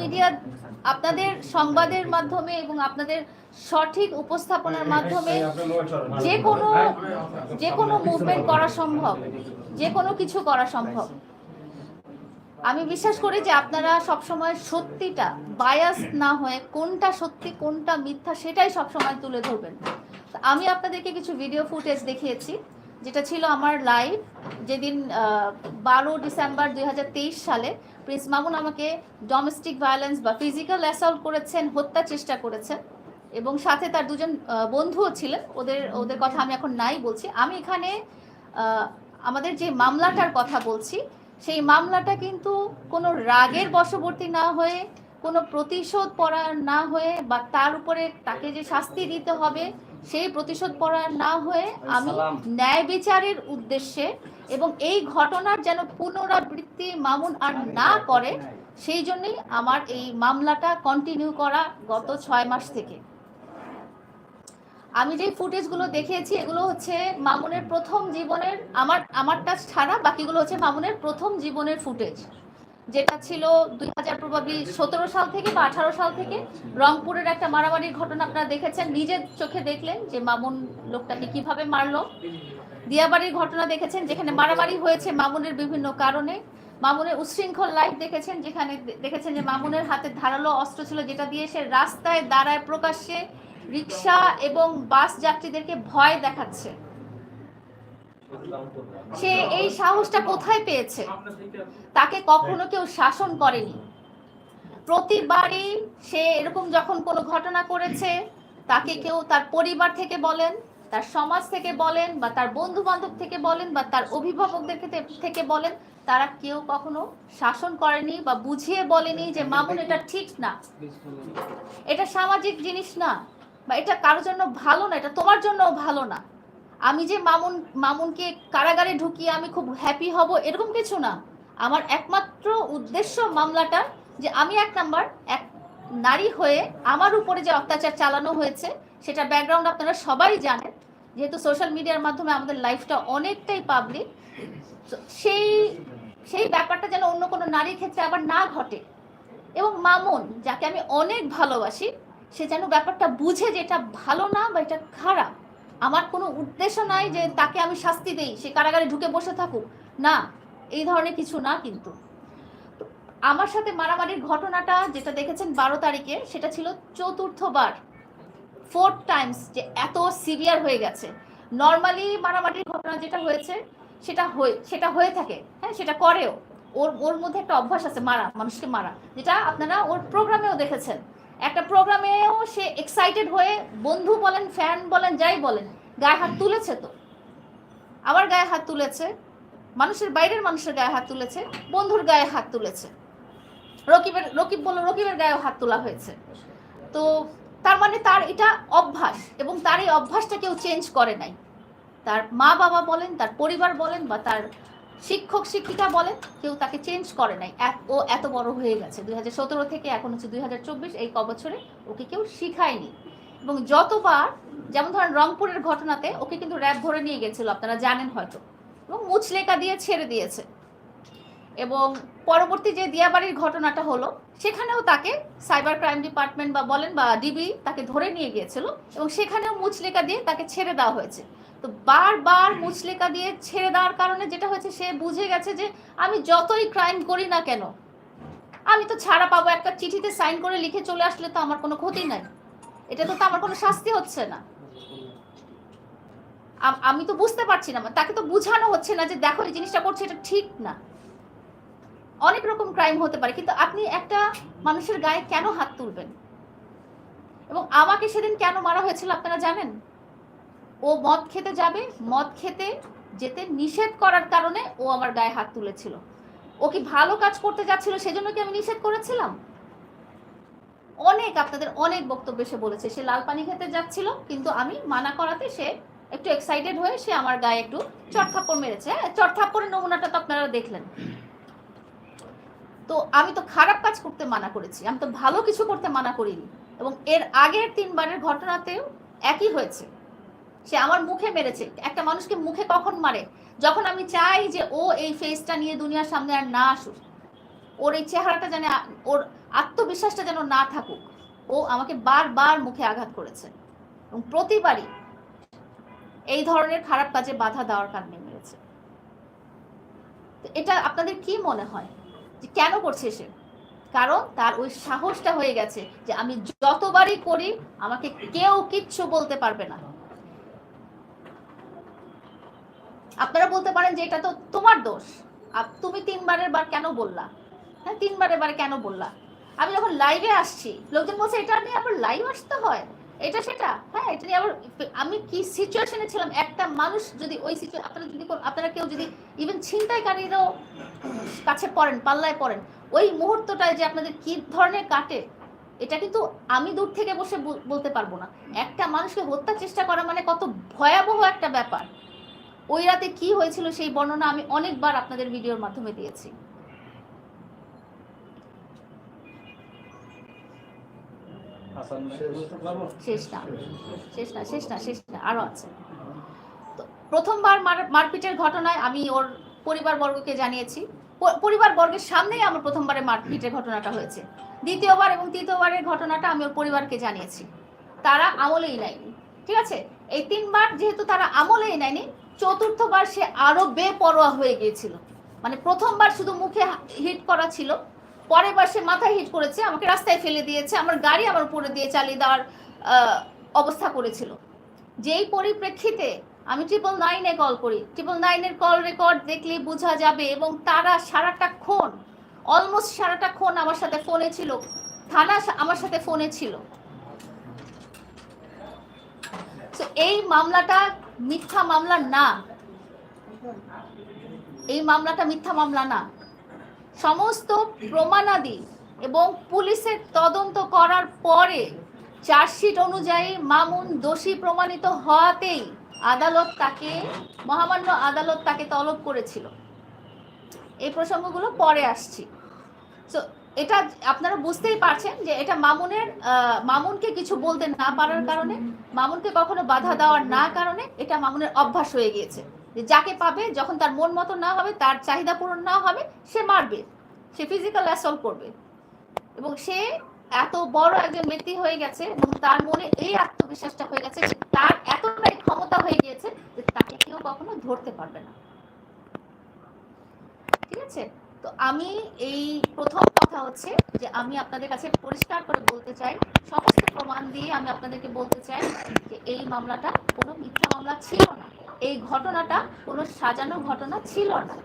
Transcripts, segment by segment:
Media আপনাদের সংবাদের মাধ্যমে এবং আপনাদের সঠিক উপস্থাপনার মাধ্যমে যে কোনো যে কোনো মুভমেন্ট করা সম্ভব। যে কোনো কিছু করা সম্ভব। আমি বিশ্বাস করি যে আপনারা সবসময় সত্যিটা বায়াস না হয়ে কোনটা সত্যি কোনটা মিথ্যা সেটাই সবসময় তুলে ধরবেন। আমি আপনাদেরকে কিছু ভিডিও ফুটেজ দেখিয়েছি যেটা ছিল আমার লাইভ যেদিন বারো ডিসেম্বর দুই হাজার তেইশ সালে। প্রিন্স মামুন আমাকে ডোমেস্টিক ভায়োলেন্স বা ফিজিক্যাল অ্যাসল্ট করেছেন, হত্যা চেষ্টা করেছেন এবং সাথে তার দুজন বন্ধুও ছিলেন। ওদের ওদের কথা আমি এখন নাই বলছি। আমি এখানে আমাদের যে মামলাটার কথা বলছি, সেই মামলাটা কিন্তু কোনো রাগের বশবর্তী না হয়ে, কোনো প্রতিশোধ পড়া না হয়ে বা তার উপরে তাকে যে শাস্তি দিতে হবে সেই প্রতিশোধ পড়া না হয়ে আমি ন্যায় বিচারের উদ্দেশ্যে এবং এই ঘটনার যেন পুনরাবৃত্তি মামুন আর না করে সেই জন্যই আমার এই মামলাটা কন্টিনিউ করা গত ছয় মাস থেকে। আমি যে ফুটেজগুলো দেখিয়েছি এগুলো হচ্ছে মামুনের প্রথম জীবনের আমার আমার আমারটা ছাড়া বাকিগুলো হচ্ছে মামুনের প্রথম জীবনের ফুটেজ। যেটা ছিল দুই হাজার প্রবাবলি সতেরো সাল থেকে বা আঠারো সাল থেকে রংপুরের একটা মারামারির ঘটনা আপনারা দেখেছেন। নিজের চোখে দেখলেন যে মামুন লোকটাকে কীভাবে মারলো। দিয়াবাড়ির ঘটনা দেখেছেন, যেখানে মারামারি হয়েছে মামুনের বিভিন্ন কারণে। মামুনের উচ্ছৃঙ্খল লাইফ দেখেছেন, যেখানে দেখেছেন যে মামুনের হাতে ধারালো অস্ত্র ছিল, যেটা দিয়ে সে রাস্তায় দাঁড়ায় প্রকাশ্যে রিক্সা এবং বাস যাত্রীদেরকে ভয় দেখাচ্ছে। সে এই সাহসটা কোথায় পেয়েছে? তাকে কখনো কেউ শাসন করেনি। প্রতিবারই সে এরকম যখন কোনো ঘটনা করেছে, তাকে কেউ তার পরিবার থেকে বলেন, তার সমাজ থেকে বলেন, বা তার বন্ধু বান্ধব থেকে বলেন, বা তার অভিভাবকদের থেকে বলেন, তারা কেউ কখনো শাসন করেনি বা বুঝিয়ে বলেনি যে, মামুন, এটা ঠিক না। এটা সামাজিক জিনিস না, বা এটা কারোর জন্য ভালো না, এটা তোমার জন্যও ভালো না। আমি যে মামুন, মামুনকে কারাগারে ঢুকিয়ে আমি খুব হ্যাপি হব এরকম কিছু না। আমার একমাত্র উদ্দেশ্য মামলাটা যে আমি এক নাম্বার এক নারী হয়ে আমার উপরে যে অত্যাচার চালানো হয়েছে সেটা ব্যাকগ্রাউন্ড আপনারা সবাই জানেন। যেহেতু সোশ্যাল মিডিয়ার মাধ্যমে আমাদের লাইফটা অনেকটাই পাবলিক সেই সেই ব্যাপারটা যেন অন্য কোনো নারীর ক্ষেত্রে আবার না ঘটে। এবং মামুন, যাকে আমি অনেক ভালোবাসি, সে যেন ব্যাপারটা বুঝে যে এটা ভালো না বা এটা খারাপ। আমার কোনো উদ্দেশ্য নাই যে তাকে আমি শাস্তি দেই, সে কারাগারে ঢুকে বসে থাকুক। না, এই ধরনের কিছু না কিন্তু। আমার সাথে মারামারির ঘটনাটা যেটা দেখেছেন বারো তারিখে, সেটা ছিল চতুর্থবার। ফোর্থ টাইমস যে এত সিভিয়ার হয়ে গেছে। নর্মালি মারামারির ঘটনা যেটা হয়েছে, সেটা হয়ে সেটা হয়ে থাকে। হ্যাঁ সেটা করেও। ওর ওর মধ্যে একটা অভ্যাস আছে মারা, মানুষকে মারা। যেটা আপনারা ওর প্রোগ্রামেও দেখেছেন। একটা প্রোগ্রামেও সে এক্সাইটেড হয়ে বন্ধু বলেন ফ্যান বলেন, যাই বলেন, গায়ে হাত তুলেছে তো। আবার গায়ে হাত তুলেছে, মানুষের বাইরের মানুষের গায়ে হাত তুলেছে, বন্ধুর গায়ে হাত তুলেছে। রকিবের, রকিব বলল, রকিবের গায়েও হাত তোলা হয়েছে। তো তার মানে তার এটা অভ্যাস এবং তার এই অভ্যাসটা কেউ চেঞ্জ করে নাই। তার মা বাবা বলেন, তার পরিবার বলেন বা তার শিক্ষক, শিক্ষিকা বলেন, কেউ তাকে চেঞ্জ করে নাই। ও এত বড় হয়ে গেছে। দুই হাজার সতেরো থেকে এখন হচ্ছে দুই হাজার চব্বিশ, এই কবছরে ওকে কেউ শিখায়নি। এবং যতবার, যেমন ধরেন রংপুরের ঘটনাতে ওকে কিন্তু র্যাব ধরে নিয়ে গেছিল, আপনারা জানেন হয়তো। এবং মুচলেকা দিয়ে ছেড়ে দিয়েছে। এবং পরবর্তী যে দিয়াবাড়ির ঘটনাটা হলো, সেখানেও তাকে সাইবার ক্রাইম ডিপার্টমেন্ট বা বলেন বা ডিবি তাকে ধরে নিয়ে গিয়েছিল। এবং সেখানেও মুচলেকা দিয়ে তাকে ছেড়ে দেওয়া হয়েছে। তো বারবার মুচলেকা দিয়ে ছেড়ে দেওয়ার কারণে যেটা হয়েছে, সে বুঝে গেছে যে আমি যতই ক্রাইম করি না কেন, আমি তো ছাড়া পাবো। একটা চিঠিতে সাইন করে লিখে চলে আসলে তো আমার কোনো ক্ষতি নাই। এটা তো আমার কোনো শাস্তি হচ্ছে না। আমি তো বুঝতে পারছি না। তাকে তো বোঝানো হচ্ছে না যে দেখো এই জিনিসটা করছে, এটা ঠিক না। অনেক রকম ক্রাইম হতে পারে, কিন্তু আপনি একটা মানুষের গায়ে কেন হাত তুলবেন? এবং আমাকে সেদিন কেন মারা হয়েছিল আপনারা জানেন? ও মদ খেতে যাবে, মদ খেতে যেতে নিষেধ করার কারণে ও আমার গায়ে হাত তুলেছিল। ও কি ভালো কাজ করতে যাচ্ছিল সেজন্য কি আমি নিষেধ করেছিলাম? অনেক আপনাদের অনেক বক্তব্য সে বলেছে, সে লাল পানি খেতে যাচ্ছিল, কিন্তু আমি মানা করাতে সে একটু এক্সাইটেড হয়ে সে আমার গায়ে একটু চটথাপ্পড় মেরেছে। হ্যাঁ চটথাপ্পড়ের নমুনাটা তো আপনারা দেখলেন। তো আমি তো খারাপ কাজ করতে মানা করেছি, আমি তো ভালো কিছু করতে মানা করিনি। এবং এর আগের তিনবারের ঘটনাতেও একই হয়েছে। সে আমার মুখে মেরেছে। একটা মানুষকে মুখে কখন মারে? যখন আমি চাই যে ও এই ফেসটা নিয়ে দুনিয়ার সামনে আর না আসুক। ওর এই চেহারাটা যেন, ওর আত্মবিশ্বাসটা যেন না থাকুক। ও আমাকে বারবার মুখে আঘাত করেছে। এবং প্রতিবারই এই ধরনের খারাপ কাজে বাধা দেওয়ার কারণে মেরেছে। এটা আপনাদের কি মনে হয়? যে কেন করছে সে? কারণ তার ওই সাহসটা হয়ে গেছে যে আমি যতবারই করি, আমাকে কেউ কিচ্ছু বলতে পারবে না। আপনারা বলতে পারেন যে এটা তো তোমার দোষ। তুমি তিনবারের বার কেন বললা? হ্যাঁ তিনবারের বার কেন বললা? আমি যখন লাইভে আসছি, লোকজন বলছে, এটা নিয়ে আবার লাইভ আসতে হয়? এটা সেটা? হ্যাঁ এটা নিয়ে আবার আমি কি সিচুয়েশনে ছিলাম? একটা মানুষ যদি ওই সিচুয়েশন আপনারা যদি আপনারা কেউ যদি ইভেন ছিনতাইকারীরাও কাছে পড়েন, পাল্লায় পড়েন, ওই মুহূর্তটায় যে আপনাদের কি ধরনের কাটে, এটা কিন্তু আমি দূর থেকে বসে বল- বলতে পারব না। একটা মানুষকে হত্যা চেষ্টা করা মানে কত ভয়াবহ একটা ব্যাপার। ওই রাতে কি হয়েছিল সেই বর্ণনা আমি অনেকবার আপনাদের ভিডিওর মাধ্যমে দিয়েছি। শেষ। না শেষ না শেষ না শেষ না আরও আছে। প্রথমবার মারপিটের ঘটনায় আমি ওর পরিবারবর্গকে জানিয়েছি। প- পরিবারবর্গের সামনেই আমার প্রথমবারে মারপিটের ঘটনাটা হয়েছে। দ্বিতীয়বার এবং তৃতীয়বারের ঘটনাটা আমি ওর পরিবারকে জানিয়েছি। তারা আমলেই নেয়নি ঠিক আছে? এই তিনবার যেহেতু তারা আমলেই নেয়নি চতুর্থবার সে আরও বেপরোয়া হয়ে গিয়েছিল। মানে প্রথমবার শুধু মুখে হিট করা ছিল পরের বার সে মাথায় হিট করেছে, আমাকে রাস্তায় ফেলে দিয়েছে, আমার গাড়ি আমার উপরে দিয়ে চালিয়ে দেওয়ার অবস্থা করেছিল। যেই পরিপ্রেক্ষিতে আমি ট্রিপল নাইনে কল করি ট্রিপল নাইনের কল রেকর্ড দেখলে বোঝা যাবে এবং তারা সারাটা ক্ষণ অলমোস্ট সারাটা ক্ষণ আমার সাথে ফোনে ছিল, থানা আমার সাথে ফোনে ছিল। তো এই মামলাটা মিথ্যা মামলা না। এই মামলাটা মিথ্যা মামলা না। সমস্ত প্রমাণাদি এবং পুলিশের তদন্ত করার পরে চার্জশিট অনুযায়ী মামুন দোষী প্রমাণিত হওয়াতেই আদালত তাকে, মহামান্য আদালত তাকে তলব করেছিল। এই প্রসঙ্গগুলো পরে আসছি। তো এটা আপনারা বুঝতেই পারছেন যে এটা মামুনের মামুনকে কিছু বলতে না পারার কারণে, মামুনকে কখনো বাধা দেওয়ার না কারণে এটা মামুনের অভ্যাস হয়ে গিয়েছে। যে যাকে পাবে, যখন তার মন মতো না হবে, তার চাহিদা পূরণ না হবে, সে মারবে, সে ফিজিক্যাল অ্যাসল্ট করবে। এবং সে এত বড় একজন ব্যক্তি হয়ে গেছে এবং তার মনে এই আত্মবিশ্বাসটা হয়ে গেছে তার এতটাই ক্ষমতা হয়ে গিয়েছে যে তাকে কেউ কখনো ধরতে পারবে না। ঠিক আছে? তো আমি এই প্রথম কথা হচ্ছে যে আমি আপনাদের কাছে পরিষ্কার করে বলতে চাই, সমস্ত প্রমাণ দিয়ে আমি আপনাদেরকে বলতে চাই যে এই মামলাটা কোনো মিথ্যা মামলা ছিল না। এই ঘটনাটা কোনো সাজানো ঘটনা ছিল না।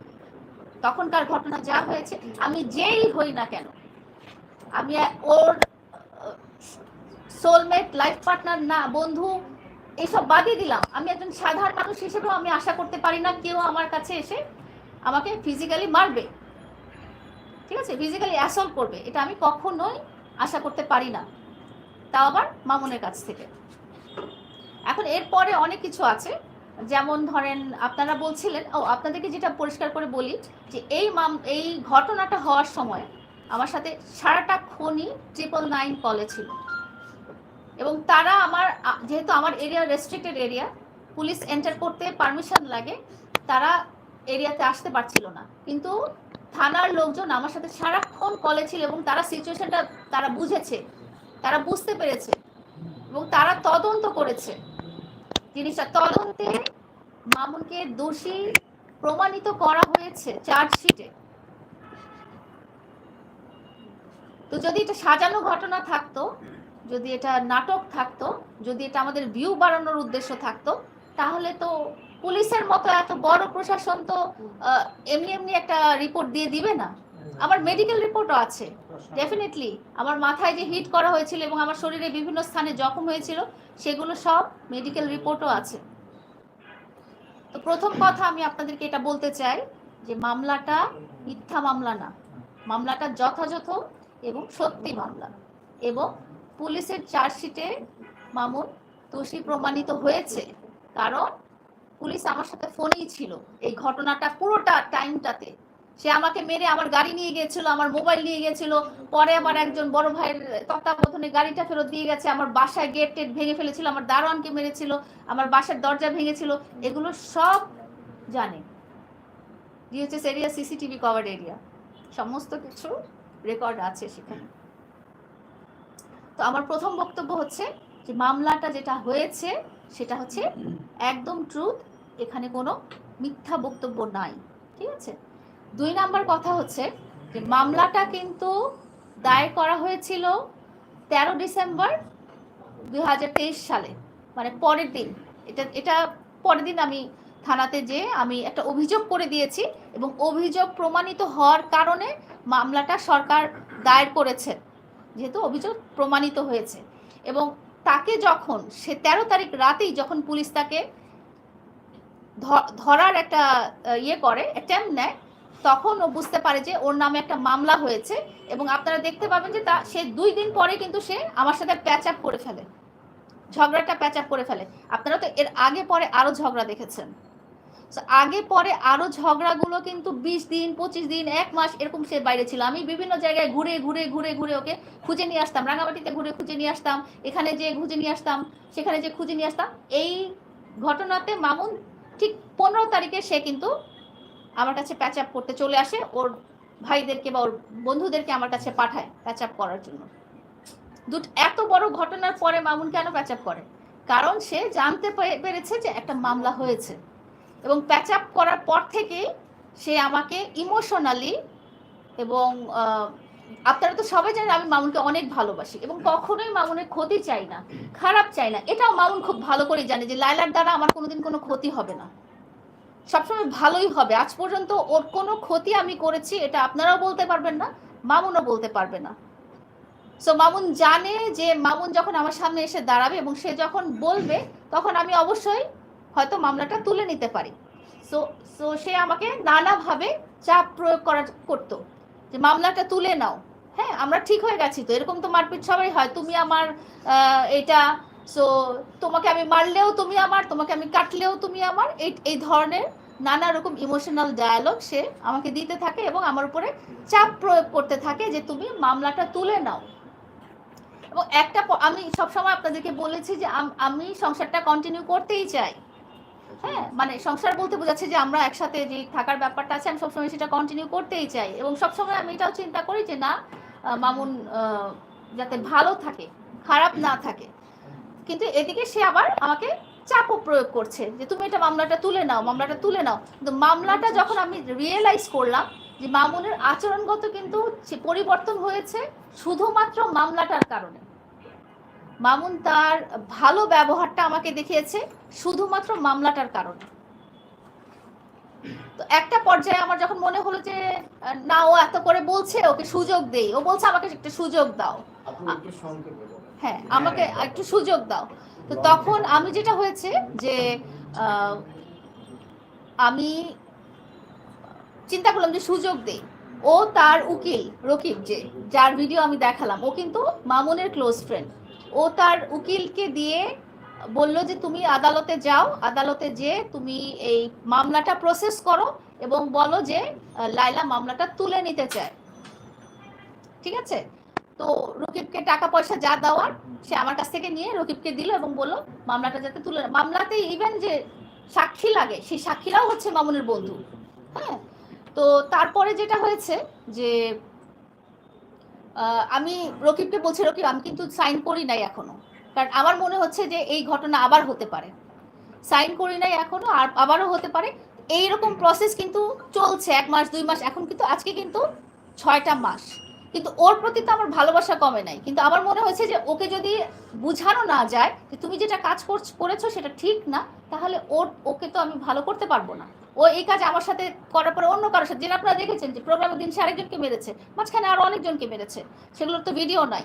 তখনকার ঘটনা যা হয়েছে, আমি যেই হই না কেন, আমি ওর সোলমেট লাইফ পার্টনার না, বন্ধু এইসব বাদই দিলাম। আমি একজন সাধারণ মানুষ হিসেবেও আমি আশা করতে পারি না কেউ আমার কাছে এসে আমাকে ফিজিক্যালি মারবে। ঠিক আছে? ফিজিক্যালি অ্যাসল্ট করবে। এটা আমি কখনোই আশা করতে পারি না। তাও আবার মামুনের কাছ থেকে। এখন এরপরে অনেক কিছু আছে। যেমন ধরেন, আপনারা বলছিলেন, ও, আপনাদেরকে যেটা পরিষ্কার করে বলি, যে এই মাম, এই ঘটনাটা হওয়ার সময় আমার সাথে সারাটা খনি ট্রিপল নাইন কলে ছিল। এবং তারা আমার যেহেতু আমার area restricted area police enter করতে পারমিশন লাগে, তারা এরিয়াতে আসতে পারছিল না। কিন্তু থানার লোকজন আমার সাথে সারাক্ষণ কলে ছিল এবং তারা সিচুয়েশনটা তারা বুঝেছে। তারা বুঝতে পেরেছে এবং তারা তদন্ত করেছে। জিনিসটা তদন্তে মামুনকে দোষী প্রমাণিত করা হয়েছে চার্জশিটে তো যদি এটা সাজানো ঘটনা থাকতো, যদি এটা নাটক থাকতো, যদি এটা আমাদের ভিউ বাড়ানোর উদ্দেশ্য থাকতো, তাহলে তো পুলিশের মতো এত বড় প্রশাসন তো এমনি এমনি একটা রিপোর্ট দিয়ে দিবে না। আমার মেডিকেল রিপোর্টও আছে ডেফিনেটলি আমার মাথায় যে হিট করা হয়েছিল এবং আমার শরীরে বিভিন্ন স্থানে জখম হয়েছিল, সেগুলো সব মেডিকেল রিপোর্টও আছে। তো প্রথম কথা আমি আপনাদেরকে এটা বলতে চাই যে মামলাটা মিথ্যা মামলা না। মামলাটা যথাযথ এবং সত্যি মামলা। এবং পুলিশের চার্জশিটে মামুন দোষী প্রমাণিত হয়েছে, কারণ পুলিশ আমার সাথে ফোনেই ছিল। এই ঘটনাটা পুরোটা টাইমটাতে। সে আমাকে মেরে আমার গাড়ি নিয়ে গিয়েছিল, আমার মোবাইল নিয়ে গিয়েছিল। পরে আমার একজন বড় ভাইয়ের তত্ত্বাবধানে গাড়িটা ফেরত দিয়ে গেছে। আমার বাসায় গেট টেট ভেঙে ফেলেছিল, আমার দারোয়ানকে মেরেছিল, আমার বাসার দরজা ভেঙেছিল। এগুলো সব জানে। DHS area CCTV cover area সমস্ত কিছু রেকর্ড আছে সেখানে। তো আমার প্রথম বক্তব্য হচ্ছে যে, মামলাটা যেটা হয়েছে সেটা হচ্ছে একদম ট্রুথ এখানে কোনো মিথ্যা বক্তব্য নাই ঠিক আছে? দুই নাম্বার কথা হচ্ছে যে মামলাটা কিন্তু দায়ের করা হয়েছিল তেরো ডিসেম্বর দুই হাজার তেইশ সালে মানে পরের দিন। এটা এটা পরের দিন আমি থানাতে যে আমি একটা অভিযোগ করে দিয়েছি এবং অভিযোগ প্রমাণিত হওয়ার কারণে মামলাটা সরকার দায়ের করেছে যেহেতু অভিযোগ প্রমাণিত হয়েছে। এবং তাকে যখন, সে তেরো তারিখ রাতেই যখন পুলিশ তাকে ধরার একটা ইয়ে করে অ্যাটেম্প নেয়, তখন ও বুঝতে পারে যে ওর নামে একটা মামলা হয়েছে এবং আপনারা দেখতে পাবেন যে তা, সে দুই দিন পরে কিন্তু সে আমার সাথে প্যাচ আপ করে ফেলে। ঝগড়াটা প্যাচ আপ করে ফেলে। আপনারা তো এর আগে পরে আরও ঝগড়া দেখেছেন। আগে পরে আরও ঝগড়াগুলো কিন্তু বিশ দিন, পঁচিশ দিন, এক মাস এরকম সে বাইরে ছিল। আমি বিভিন্ন জায়গায় ঘুরে ঘুরে ঘুরে ঘুরে ওকে খুঁজে নিয়ে আসতাম। রাঙামাটিতে ঘুরে খুঁজে নিয়ে আসতাম। এখানে যে খুঁজে নিয়ে আসতাম, সেখানে যে খুঁজে নিয়ে আসতাম। এই ঘটনাতে মামুন ঠিক পনেরো তারিখে সে কিন্তু আমার কাছে প্যাচ আপ করতে চলে আসে। ওর ভাইদেরকে বা ওর বন্ধুদেরকে আমার কাছে পাঠায় প্যাচ আপ করার জন্য। দুট, এত বড় ঘটনার পরে মামুন কেন প্যাচ আপ করে? কারণ সে জানতে পেরেছে যে একটা মামলা হয়েছে। এবং প্যাচ আপ করার পর থেকে সে আমাকে ইমোশনালি এবং আপনারা তো সবাই জানেন আমি মামুনকে অনেক ভালোবাসি এবং কখনোই মামুনের ক্ষতি চাই না খারাপ চাই না। এটাও মামুন খুব ভালো করে জানে যে লাইলার দ্বারা আমার কোনোদিন কোনো ক্ষতি হবে না। সবসময় ভালোই হবে। আজ পর্যন্ত ওর কোনো ক্ষতি আমি করেছি এটা আপনারাও বলতে পারবেন না মামুনও বলতে পারবে না। সো মামুন জানে যে মামুন যখন আমার সামনে এসে দাঁড়াবে এবং সে যখন বলবে তখন আমি অবশ্যই হয়তো মামলাটা তুলে নিতে পারি। সো সো সে আমাকে নানাভাবে চাপ প্রয়োগ করা করতো যে মামলাটা তুলে নাও। হ্যাঁ আমরা ঠিক হয়ে গেছি তো, এরকম তো মারপিট সবাই হয়, তুমি আমার এটা সো তোমাকে আমি মারলেও তুমি আমার, তোমাকে আমি কাটলেও তুমি আমার, এই এই ধরনের নানা রকম ইমোশনাল ডায়ালগ সে আমাকে দিতে থাকে এবং আমার উপরে চাপ প্রয়োগ করতে থাকে যে তুমি মামলাটা তুলে নাও। এবং একটা আমি সবসময় আপনাদেরকে বলেছি যে আমি সংসারটা কন্টিনিউ করতেই চাই। হ্যাঁ মানে সংসার বলতে বোঝাচ্ছে যে আমরা একসাথে যে থাকার ব্যাপারটা আছে, আমি সবসময় সেটা কন্টিনিউ করতেই চাই। এবং সবসময় আমি এটাও চিন্তা করি যে না মামুন যাতে ভালো থাকে, খারাপ না থাকে। কিন্তু এদিকে সে আবার আমাকে চাপও প্রয়োগ করছে যে তুমি এটা মামলাটা তুলে নাও, মামলাটা তুলে নাও। কিন্তু মামলাটা যখন আমি রিয়েলাইজ করলাম যে মামুনের আচরণগত কিন্তু পরিবর্তন হয়েছে শুধুমাত্র মামলাটার কারণে। মামুন তার ভালো ব্যবহারটা আমাকে দেখিয়েছে শুধুমাত্র মামলাটার কারণে। তো একটা পর্যায়ে আমার যখন মনে হলো যে না ও এত করে বলছে ওকে সুযোগ দেই। ও বলছে আমাকে একটা সুযোগ দাও। হ্যাঁ আমাকে একটু সুযোগ দাও। তো তখন আমি যেটা হয়েছে যে আহ, আমি চিন্তা করলাম যে সুযোগ দেই। ও তার উকিল রকিব যে যার ভিডিও আমি দেখালাম। ও কিন্তু মামুনের ক্লোজ ফ্রেন্ড ও তার উকিলকে দিয়ে বলল যে, তুমি আদালতে যাও, আদালতে যে তুমি এই মামলাটা প্রসেস করো এবং বলো যে লাইলা মামলাটা তুলে নিতে চায়। ঠিক আছে? তো রকিবকে টাকা পয়সা যা দেওয়ার, সে আমার কাছ থেকে নিয়ে রকিবকে দিল এবং বলল, মামলাটা যাতে তুলে। মামলাতে ইভেন যে সাক্ষী লাগে, সেই সাক্ষীরাও হচ্ছে মামুনের বন্ধু। হ্যাঁ? তো তারপরে যেটা হয়েছে যে আমি রকিবকে বলছি, রকিব, আমি কিন্তু সাইন করি নাই এখনও। কারণ আমার মনে হচ্ছে যে এই ঘটনা আবার হতে পারে। সাইন করি নাই এখনও, আর আবারও হতে পারে। এইরকম প্রসেস কিন্তু চলছে, এক মাস, দুই মাস, এখন কিন্তু, আজকে কিন্তু ছয়টা মাস। কিন্তু ওর প্রতি তো আমার ভালোবাসা কমে নাই। কিন্তু আমার মনে হয়েছে যে ওকে যদি বুঝানো না যায় যে তুমি যেটা কাজ করছ- করেছ সেটা ঠিক না, তাহলে ওর, ওকে তো আমি ভালো করতে পারব না। ও এই কাজ আমার সাথে করার পরে অন্য কারোর সাথে, যেটা আপনারা দেখেছেন যে প্রোগ্রামের দিন সে আরেকজনকে মেরেছে, মাঝখানে আরও অনেকজনকে মেরেছে, সেগুলোর তো ভিডিও নাই।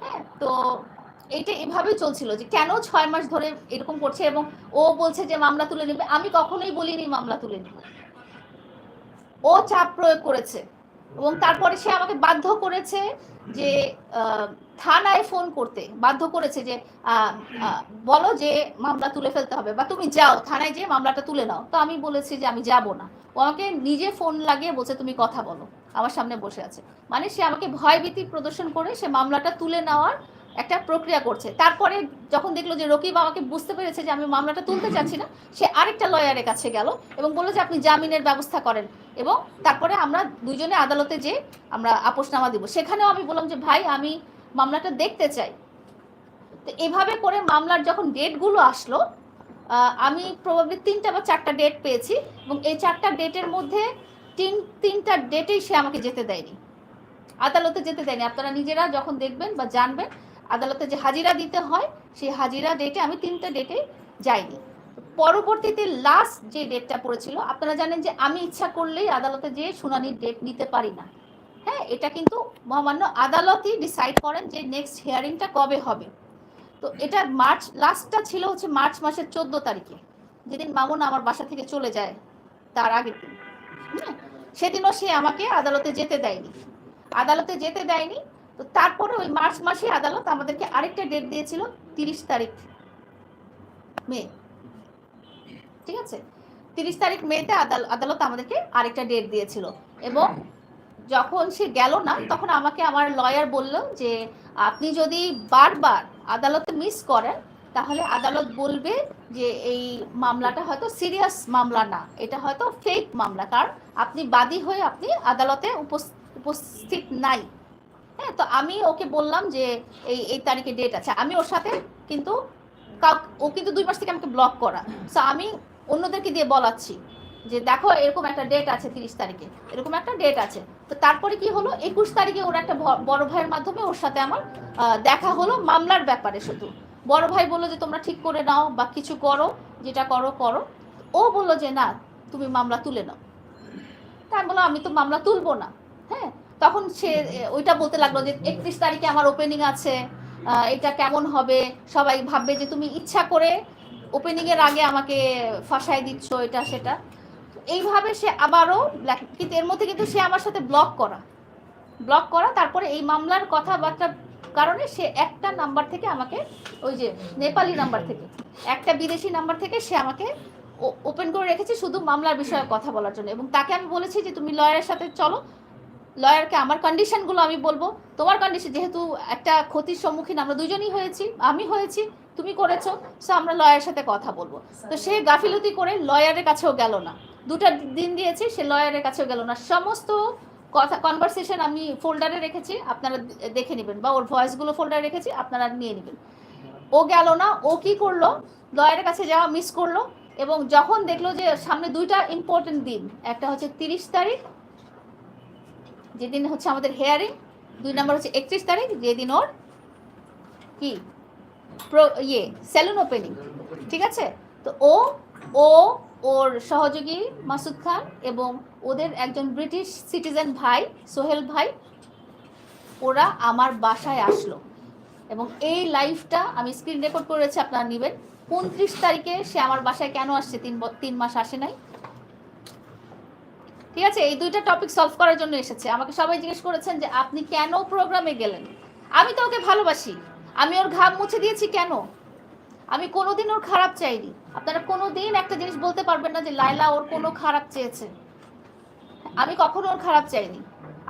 হ্যাঁ তো এইটা এভাবেই চলছিল যে কেন ছয় মাস ধরে এরকম করছে এবং ও বলছে যে মামলা তুলে নেবে, আমি কখনোই বলিনি মামলা তুলে নেব। ও চাপ প্রয়োগ করেছে। এবং তারপরে সে আমাকে বাধ্য করেছে যে থানায় ফোন করতে। বাধ্য করেছে যে বলো যে মামলা তুলে ফেলতে হবে বা তুমি যাও, থানায় যেয়ে মামলাটা তুলে নাও। তো আমি বলেছি যে আমি যাব না। ও আমাকে নিজে ফোন লাগিয়ে বলছে, তুমি কথা বলো। আমার সামনে বসে আছে। মানে সে আমাকে ভয়ভীতি প্রদর্শন করে সে মামলাটা তুলে নেওয়ার একটা প্রক্রিয়া করছে। তারপরে যখন দেখল যে রকিব আমাকে বুঝতে পেরেছে যে আমি মামলাটা তুলতে চাচ্ছি না সে আরেকটা লয়ারের কাছে গেল এবং বলল যে আপনি জামিনের ব্যবস্থা করেন এবং তারপরে আমরা দুজনে আদালতে যে আমরা আপোষনামা দিব। সেখানেও আমি বললাম যে ভাই আমি মামলাটা দেখতে চাই। তো এভাবে করে মামলার যখন ডেটগুলো আসলো আহ, আমি প্রবাবলি তিনটা বা চারটা ডেট পেয়েছি এবং এই চারটা ডেটের মধ্যে তিন তিনটা ডেটেই সে আমাকে যেতে দেয়নি। আদালতে যেতে দেয়নি। আপনারা নিজেরা যখন দেখবেন বা জানবেন আদালতে যে হাজিরা দিতে হয়, সেই হাজিরা ডেটে আমি তিনটে ডেটে যাইনি। পরবর্তীতে লাস্ট যে ডেটটা পড়েছিল, আপনারা জানেন যে আমি ইচ্ছা করলেই আদালতে যে শুনানির ডেট নিতে পারি না। হ্যাঁ এটা কিন্তু মহামান্য আদালতই ডিসাইড করেন যে নেক্সট হিয়ারিংটা কবে হবে। তো এটা মার্চ লাস্টটা ছিল হচ্ছে মার্চ মাসের চোদ্দ তারিখে। যেদিন মামুন আমার বাসা থেকে চলে যায়, তার আগের দিন। হ্যাঁ সেদিনও সে আমাকে আদালতে যেতে দেয়নি। আদালতে যেতে দেয়নি তো তারপরে ওই মার্চ মাসে আদালত আমাদেরকে আরেকটা ডেট দিয়েছিল, তিরিশ তারিখ মে। ঠিক আছে? তিরিশ তারিখ মেতে আদাল- আদালত আমাদেরকে আরেকটা ডেট দিয়েছিল। এবং যখন সে গেল না, তখন আমাকে আমার লয়ার বলল যে, আপনি যদি বারবার আদালতে মিস করেন, তাহলে আদালত বলবে যে, এই মামলাটা হয়তো সিরিয়াস মামলা না। এটা হয়তো ফেক মামলা। কারণ আপনি বাদী হয়ে আপনি আদালতে উপস্থিত নাই। হ্যাঁ তো আমি ওকে বললাম যে এই এই তারিখে ডেট আছে। আমি ওর সাথে কিন্তু ও কিন্তু দুই মাস থেকে আমাকে ব্লক করা। সো আমি অন্যদেরকে দিয়ে বলাচ্ছি যে দেখো, এরকম একটা ডেট আছে তিরিশ তারিখে, এরকম একটা ডেট আছে। তো তারপরে কি হলো? একুশ তারিখে ওর একটা বড় ভাইয়ের মাধ্যমে ওর সাথে আমার দেখা হলো মামলার ব্যাপারে শুধু। বড় ভাই বলল যে তোমরা ঠিক করে নাও বা কিছু করো, যেটা করো করো। ও বলল যে না, তুমি মামলা তুলে নাও। তাই বললাম, আমি তো মামলা তুলবো না। হ্যাঁ তখন সে, ওইটা বলতে লাগল যে, একত্রিশ তারিখে আমার ওপেনিং আছে এটা কেমন হবে? সবাই ভাববে যে, তুমি ইচ্ছা করে ওপেনিং এর আগে আমাকে ফাঁসায় দিচ্ছ, এটা, সেটা। এইভাবে সে আবারও কিন্তু এর মধ্যে কিন্তু সে আমার সাথে ব্লক করা। ব্লক করা, তারপরে এই মামলার কথাবার্তার কারণে সে একটা নাম্বার থেকে আমাকে, ওই যে, নেপালি নাম্বার থেকে, একটা বিদেশি নাম্বার থেকে সে আমাকে ওপেন করে রেখেছে শুধু মামলার বিষয়ে কথা বলার জন্য। এবং তাকে আমি বলেছি যে, তুমি লয়ারের সাথে চলো লয়ারকে আমার কন্ডিশনগুলো আমি বলব। তোমার কন্ডিশন যেহেতু একটা ক্ষতির সম্মুখীন আমরা দুজনই হয়েছি, আমি হয়েছি, তুমি করেছ সো আমরা লয়ারের সাথে কথা বলব। তো সে গাফিলতি করে লয়ারের কাছেও গেল না। দুটা দিন দিয়েছি, সে লয়ারের কাছেও গেল না। সমস্ত কথা কনভারসেশন আমি ফোল্ডারে রেখেছি, আপনারা দেখে নেবেন, বা ওর ভয়েসগুলো ফোল্ডারে রেখেছি, আপনারা নিয়ে নেবেন। ও গেল না, ও কি করল? লয়ারের কাছে যাওয়া মিস করল, এবং যখন দেখল যে সামনে দুইটা ইম্পর্টেন্ট দিন, একটা হচ্ছে তিরিশ তারিখ যেদিন হচ্ছে আমাদের হেয়ারিং দুই নম্বর হচ্ছে একত্রিশ তারিখ, যেদিন ওর কি? ইয়ে স্যালুন ওপেনিং ঠিক আছে? তো ও ও, ওর সহযোগী মাসুদ খান এবং ওদের একজন ব্রিটিশ সিটিজেন ভাই, সোহেল ভাই, ওরা আমার বাসায় আসলো। এবং এই লাইভটা আমি স্ক্রিন রেকর্ড করেছি, আপনারা নেবেন। উনত্রিশ তারিখে সে আমার বাসায় কেন আসছে? তিন তিন মাস আসে নাই। ঠিক আছে? এই দুইটা টপিক সলভ করার জন্য এসেছে। আমাকে সবাই জিজ্ঞেস করেছেন যে, আপনি কেন প্রোগ্রামে গেলেন? আমি তো ওকে ভালোবাসি। আমি ওর ঘাম মুছে দিয়েছি কেন? আমি কোনোদিন ওর খারাপ চাইনি। আপনারা কোনোদিন একটা জিনিস বলতে পারবেন না যে লাইলা ওর কোনো খারাপ চেয়েছে। আমি কখনো ওর খারাপ চাইনি।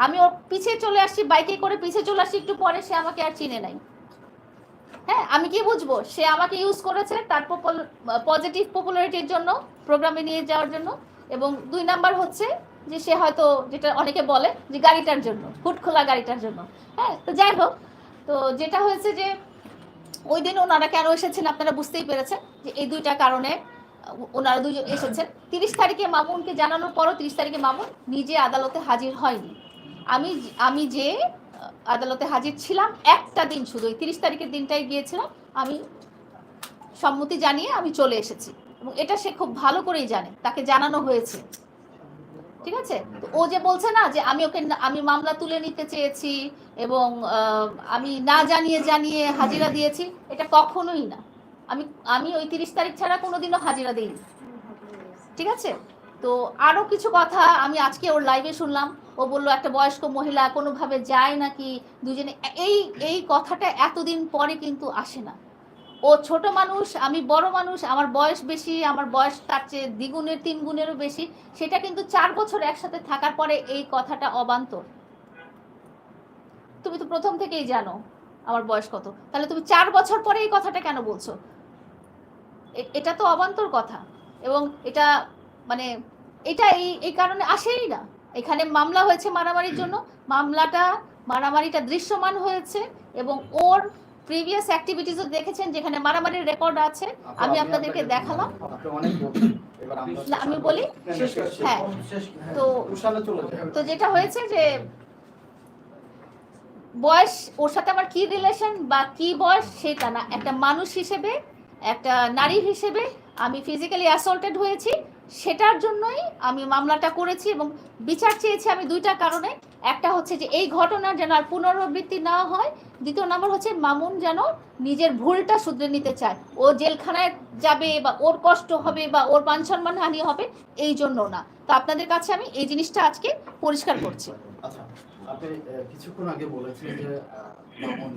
আমি ওর পিছে চলে আসছি, বাইকে করে পিছে চলে আসছি, একটু পরে সে আমাকে আর চিনে নাই। হ্যাঁ আমি কি বুঝব? সে আমাকে ইউজ করেছে তার পজিটিভ পপুলারিটির জন্য প্রোগ্রামে নিয়ে যাওয়ার জন্য। এবং দুই নাম্বার হচ্ছে যে সে হয়তো যেটা অনেকে বলে যে গাড়িটার জন্য, হুট খোলা গাড়িটার জন্য। হ্যাঁ তো যাই হোক, তো যেটা হয়েছে যে ওই দিন ওনারা কেন এসেছেন, আপনারা বুঝতেই পেরেছেন যে এই দুইটা কারণে ওনারা দুজন এসেছেন। তিরিশ তারিখে মামুনকে জানানোর পরও তিরিশ তারিখে মামুন নিজে আদালতে হাজির হয়নি। আমি আমি যে আদালতে হাজির ছিলাম একটা দিন শুধু, ওই তিরিশ তারিখের দিনটাই গিয়েছিলাম। আমি সম্মতি জানিয়ে আমি চলে এসেছি এবং এটা সে খুব ভালো করেই জানে, তাকে জানানো হয়েছে। ঠিক আছে? ও যে বলছে না যে আমি ওকে আমি মামলা তুলে নিতে চেয়েছি এবং আমি না জানিয়ে জানিয়ে হাজিরা দিয়েছি, এটা কখনোই না। আমি আমি ওই তিরিশ তারিখ ছাড়া কোনোদিনও হাজিরা দিইনি। ঠিক আছে? তো আরও কিছু কথা আমি আজকে ওর লাইভে শুনলাম। ও বলল, একটা বয়স্ক মহিলা কোনোভাবে যায় নাকি? দুজনে এই এই কথাটা এতদিন পরে কিন্তু আসে না। ও ছোট মানুষ, আমি বড় মানুষ, আমার বয়স বেশি, আমার বয়স তার চেয়ে দ্বিগুণের, তিন গুণেরও বেশি। সেটা কিন্তু চার বছর একসাথে থাকার পরে এই কথাটা অবান্তর। তুমি তো প্রথম থেকেই জানো আমার বয়স কত। তাহলে তুমি চার বছর পরে এই কথাটা কেন বলছো? এটা তো অবান্তর কথা। এবং এটা মানে এটা এই এই কারণে আসেই না। এখানে মামলা হয়েছে মারামারির জন্য। মামলাটা, মারামারিটা দৃশ্যমান হয়েছে এবং ওর প্রিভিয়াস অ্যাক্টিভিটিসও দেখেছেন যেখানে মারামারির রেকর্ড আছে আমি আপনাদেরকে দেখালাম। আমি বলি? হ্যাঁ। তো। তো যেটা হয়েছে যে বয়স ওর সাথে আমার কি রিলেশন বা কি বয়স সেটা না। একটা মানুষ হিসেবে একটা নারী হিসেবে আমি ফিজিক্যালি অ্যাসল্টেড হয়েছি। সেটার জন্যই আমি মামলাটা করেছি এবং বিচার চেয়েছি আমি দুইটা কারণে। একটা হচ্ছে যে এই ঘটনার যেন আর পুনরাবৃত্তি না হয়। দ্বিতীয় নম্বর হচ্ছে মামুন যেন নিজের ভুলটা শুধরে নিতে চায়। ও জেলখানায় যাবে বা ওর কষ্ট হবে বা ওর মান সম্মান হানি হবে এই জন্য না। তো আপনাদের কাছে আমি এই জিনিসটা আজকে পরিষ্কার করছি। আচ্ছা আপনি কিছুক্ষণ আগে বলেছেন যে মামুন